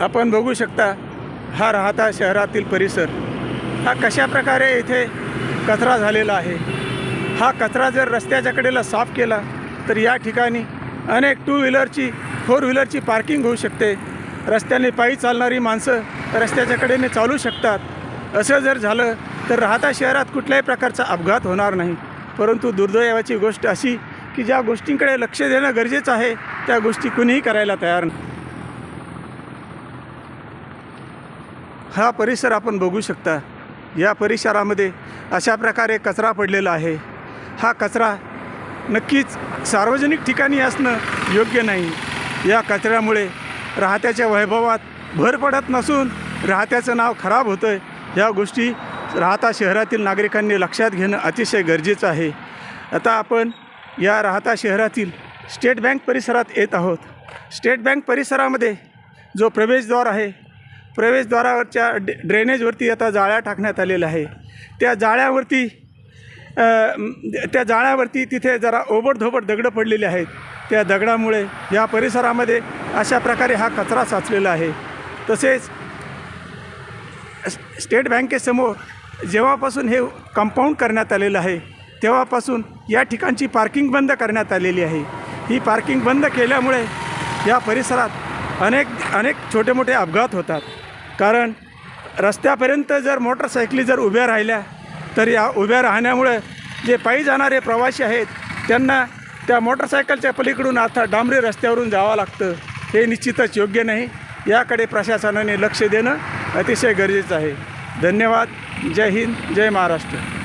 आपण बघू शकता हा राहता शहरातील परिसर. हा कशा प्रकारे इथे कचरा झालेला आहे? हा कचरा जर रस्त्याच्या कडेला साफ केला तर या ठिकाणी अनेक टू व्हीलरची फोर व्हीलरची पार्किंग होऊ शकते. रस्त्याने पायी चालणारी माणसं रस्त्याच्या कडेने चालू शकतात. असं जर झालं तर राहता शहरात कुठल्याही प्रकारचा अपघात होणार नाही. परंतु दुर्दैवाची गोष्ट अशी की ज्या गोष्टींकडे लक्ष देणं गरजेचं आहे त्या गोष्टी कुणीही करायला तयार नाही. हा परिसर आपण बघू शकता. या परिसरामध्ये अशा प्रकारे कचरा पडलेला आहे. हा कचरा नक्कीच सार्वजनिक ठिकाणी असणं योग्य नाही. या कचऱ्यामुळे राहत्याच्या वैभवात भर पडत नसून राहत्याचं नाव खराब होतं आहे ह्या गोष्टी राहता शहरातील नागरिकांनी लक्षात घेणं अतिशय गरजेचं आहे. आता आपण या राहता शहरातील स्टेट बँक परिसरात येत आहोत. स्टेट बँक परिसरामध्ये जो प्रवेशद्वार आहे प्रवेशद्वारावरच्या डे ड्रेनेजवरती आता जाळ्या टाकण्यात आलेल्या आहे. त्या जाळ्यावरती त्या जाळ्यावरती तिथे जरा ओबडधोबड दगडं पडलेले आहेत. त्या दगडामुळे या परिसरामध्ये अशा प्रकारे हा कचरा साचलेला आहे. तसेच स्टेट बँकेसमोर जेव्हापासून हे कंपाऊंड करण्यात आलेलं आहे तेव्हापासून या ठिकाणची पार्किंग बंद करण्यात आलेली आहे. ही पार्किंग बंद केल्यामुळे या परिसरात अनेक अनेक छोटे मोठे अपघात होतात. कारण रस्त्यापर्यंत जर मोटरसायकली जर उभ्या राहिल्या तर या उभ्या राहण्यामुळे जे पायी जाणारे प्रवासी आहेत त्यांना त्या मोटरसायकलच्या पलीकडून आता डांबरी रस्त्यावरून जावं लागतं. हे निश्चितच योग्य नाही. याकडे प्रशासनाने लक्ष देणं अतिशय गरजेचं आहे. धन्यवाद. जय हिंद. जय महाराष्ट्र.